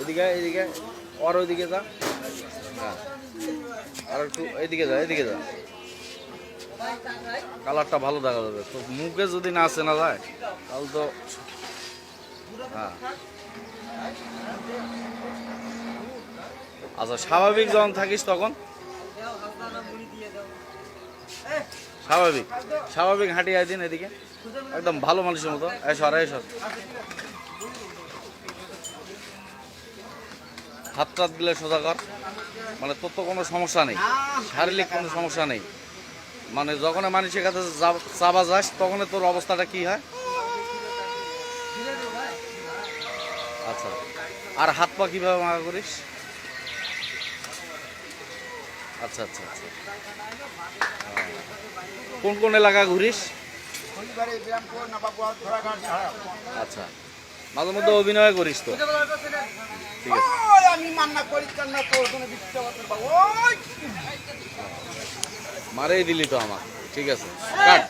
এদিকে এদিকে। আয়। ওর ওইদিকে যা। হ্যাঁ। আর একটু এদিকে যা এদিকে যা। কালারটা ভালো দেখা যাবে। তো মুখে যদি না আসে না যায়, তাহলে তো হ্যাঁ। আচ্ছা স্বাভাবিক যখন থাকিস তখন? স্বাভাবিক। স্বাভাবিক হাঁটি আয় দিন এদিকে। একদম ভালো মানুষের মতো। এসর এসর হাত টাত দিলে সোজা কর। মানে তোর তো কোনো সমস্যা নেই। শারীরিক কোনো সমস্যা নেই। মানে যখন মানুষের কাছে চাবা যাস তখন তোর অবস্থাটা কি হয়? আচ্ছা। আর হাত পা কীভাবে মাখা করিস? আচ্ছা আচ্ছা আচ্ছা। কোন কোন এলাকা ঘুরিস? আচ্ছা। মাঝে মধ্যে অভিনয় করিস তো? ঠিক আছে আমি মান্না করি কান্না তোর কোনো বিচ্ছে ওই! মারেই দিলি তো আমার ঠিক আছে। কাট।